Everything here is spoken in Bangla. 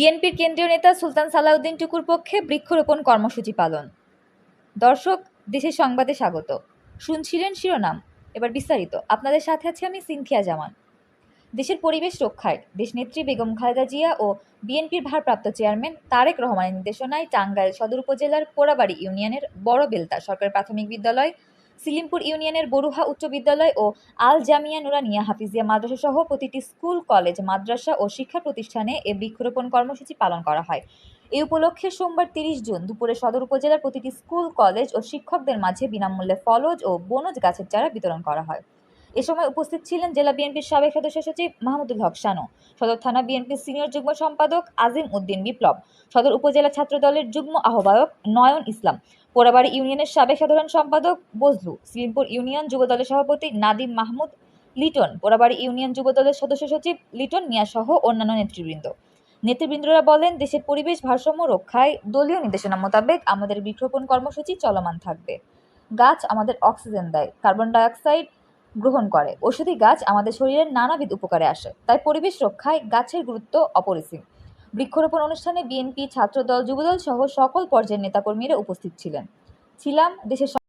বিএনপির কেন্দ্রীয় নেতা সুলতান সালাউদ্দিন টুকুর পক্ষে বৃক্ষরোপণ কর্মসূচি পালন। দর্শক, দেশের সংবাদে স্বাগত। শুনছিলেন শিরোনাম। এবার বিস্তারিত। আপনাদের সাথে আছি আমি সিনথিয়া জামান। দেশের পরিবেশ রক্ষায় দেশনেত্রী বেগম খালেদা জিয়া ও বিএনপির ভারপ্রাপ্ত চেয়ারম্যান তারেক রহমানের নির্দেশনায় টাঙ্গাইল সদর উপজেলার পোড়াবাড়ি ইউনিয়নের বড় বেলতা সরকারি প্রাথমিক বিদ্যালয় সিলিমপুর ইউনিয়নের বরুহা উচ্চ বিদ্যালয় ও আল জামিয়া নুরানিয়া হাফিজিয়া মাদ্রাসা সহ প্রতিটি স্কুল, কলেজ, মাদ্রাসা ও শিক্ষা প্রতিষ্ঠানে এ বৃক্ষরোপণ কর্মসূচি পালন করা হয়। এই উপলক্ষে সোমবার তিরিশ জুন দুপুরে সদর উপজেলার প্রতিটি স্কুল, কলেজ ও শিক্ষকদের মাঝে বিনামূল্যে ফলজ ও বনজ গাছের চারা বিতরণ করা হয়। এ সময় উপস্থিত ছিলেন জেলা বিএনপির সাবেক সদস্য সচিব মাহমুদুল হক শানু, সদর থানা বিএনপির সিনিয়র যুগ্ম সম্পাদক আজিম উদ্দিন বিপ্লব, সদর উপজেলা ছাত্র দলের যুগ্ম আহ্বায়ক নয়ন ইসলাম, পোড়াবাড়ি ইউনিয়নের সাবেক সাধারণ সম্পাদক বজলু সিলিমপুর ইউনিয়ন যুব দলের সভাপতি নাদিম মাহমুদ, লিটন, পোড়াবাড়ি ইউনিয়ন যুব দলের সদস্য সচিব লিটন মিয়া সহ অন্যান্য নেতৃবৃন্দ। নেতৃবৃন্দরা বলেন, দেশের পরিবেশ ভারসাম্য রক্ষায় দলীয় নির্দেশনা মোতাবেক আমাদের বৃক্ষরোপণ কর্মসূচি চলমান থাকবে। গাছ আমাদের অক্সিজেন দেয়, কার্বন ডাইঅক্সাইড গ্রহণ করে। ওষুধি গাছ আমাদের শরীরের নানাবিধ উপকারে আসে, তাই পরিবেশ রক্ষায় গাছের গুরুত্ব অপরিসীম। বৃক্ষরোপণ অনুষ্ঠানে বিএনপি, ছাত্রদল, যুবদল সহ সকল পর্যায়ের নেতাকর্মীরা উপস্থিত ছিলেন। ছিলাম দেশের